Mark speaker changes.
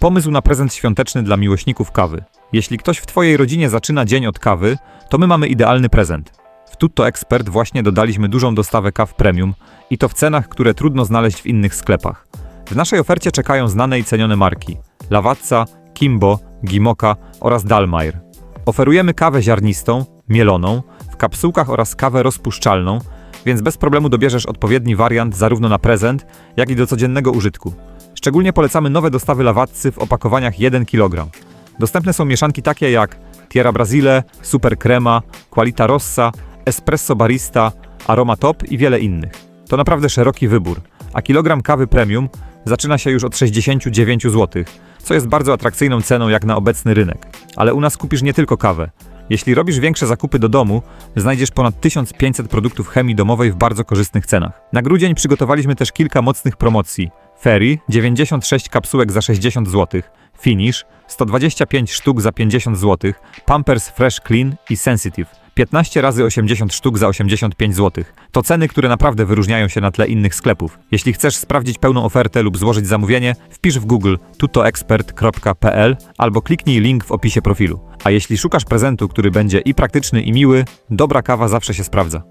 Speaker 1: Pomysł na prezent świąteczny dla miłośników kawy. Jeśli ktoś w Twojej rodzinie zaczyna dzień od kawy, to my mamy idealny prezent. W Tutto Expert właśnie dodaliśmy dużą dostawę kaw premium i to w cenach, które trudno znaleźć w innych sklepach. W naszej ofercie czekają znane i cenione marki Lavazza, Kimbo, Gimoka oraz Dalmair. Oferujemy kawę ziarnistą, mieloną, w kapsułkach oraz kawę rozpuszczalną, więc bez problemu dobierzesz odpowiedni wariant zarówno na prezent, jak i do codziennego użytku. Szczególnie polecamy nowe dostawy lawatcy w opakowaniach 1 kg. Dostępne są mieszanki takie jak Tierra Brasile, Super Crema, Qualita Rossa, Espresso Barista, Aroma Top i wiele innych. To naprawdę szeroki wybór, a kilogram kawy premium zaczyna się już od 69 zł, co jest bardzo atrakcyjną ceną jak na obecny rynek. Ale u nas kupisz nie tylko kawę. Jeśli robisz większe zakupy do domu, znajdziesz ponad 1500 produktów chemii domowej w bardzo korzystnych cenach. Na grudzień przygotowaliśmy też kilka mocnych promocji. Ferry 96 kapsułek za 60 zł, Finish 125 sztuk za 50 zł, Pampers Fresh Clean i Sensitive 15 razy 80 sztuk za 85 zł. To ceny, które naprawdę wyróżniają się na tle innych sklepów. Jeśli chcesz sprawdzić pełną ofertę lub złożyć zamówienie, wpisz w Google tutoexpert.pl albo kliknij link w opisie profilu. A jeśli szukasz prezentu, który będzie i praktyczny i miły, dobra kawa zawsze się sprawdza.